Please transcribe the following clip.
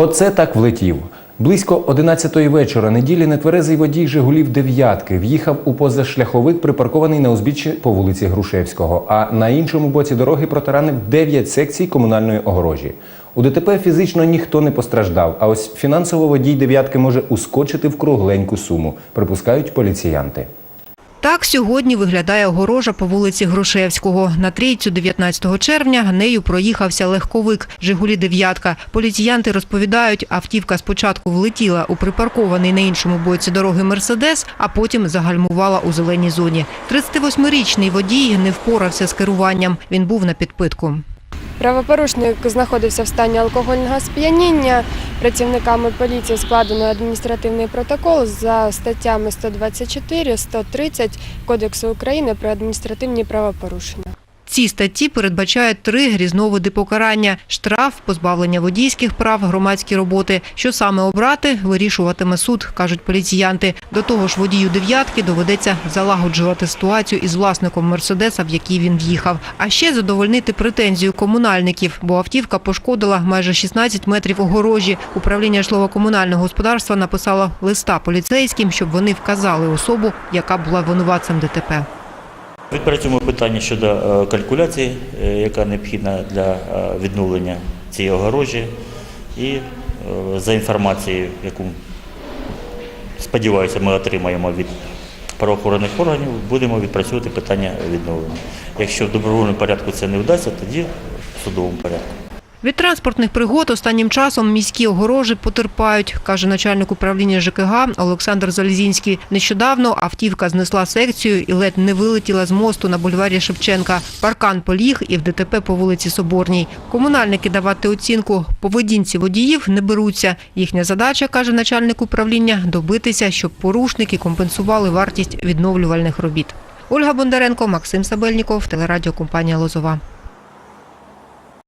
Оце так влетів. Близько 11-ї вечора неділі нетверезий водій Жигулів дев'ятки в'їхав у позашляховик, припаркований на узбіччі по вулиці Грушевського. А на іншому боці дороги протаранив 9 секцій комунальної огорожі. У ДТП фізично ніхто не постраждав. А ось фінансово водій дев'ятки може ускочити в кругленьку суму, припускають поліціянти. Так сьогодні виглядає огорожа по вулиці Грушевського. На трійцю 19 червня нею проїхався легковик «Жигулі дев'ятка». Поліціянти розповідають, автівка спочатку влетіла у припаркований на іншому боці дороги «Мерседес», а потім загальмувала у зеленій зоні. 38-річний водій не впорався з керуванням. Він був на підпитку. Правопорушник знаходився в стані алкогольного сп'яніння. Працівниками поліції складено адміністративний протокол за статтями 124, 130 Кодексу України про адміністративні правопорушення. Ці статті передбачають три різновиди покарання: штраф, позбавлення водійських прав, громадські роботи. Що саме обрати, вирішуватиме суд, кажуть поліціянти. До того ж, водію дев'ятки доведеться залагоджувати ситуацію із власником мерседеса, в який він в'їхав. А ще задовольнити претензію комунальників, бо автівка пошкодила майже 16 метрів огорожі. Управління житлово-комунального господарства написало листа поліцейським, щоб вони вказали особу, яка була винуватцем ДТП. Відпрацюємо питання щодо е, калькуляції, е, яка необхідна для е, відновлення цієї огорожі. І за інформацією, яку сподіваюся, ми отримаємо від правоохоронних органів, будемо відпрацьовувати питання відновлення. Якщо в добровольному порядку це не вдасться, тоді в судовому порядку. Від транспортних пригод останнім часом міські огорожі потерпають, каже начальник управління ЖКГ Олександр Залізінський. Нещодавно автівка знесла секцію і ледь не вилетіла з мосту на бульварі Шевченка. Паркан поліг і в ДТП по вулиці Соборній. Комунальники давати оцінку поведінці водіїв не беруться. Їхня задача, каже начальник управління, добитися, щоб порушники компенсували вартість відновлювальних робіт. Ольга Бондаренко, Максим Сабельніков, телерадіокомпанія Лозова.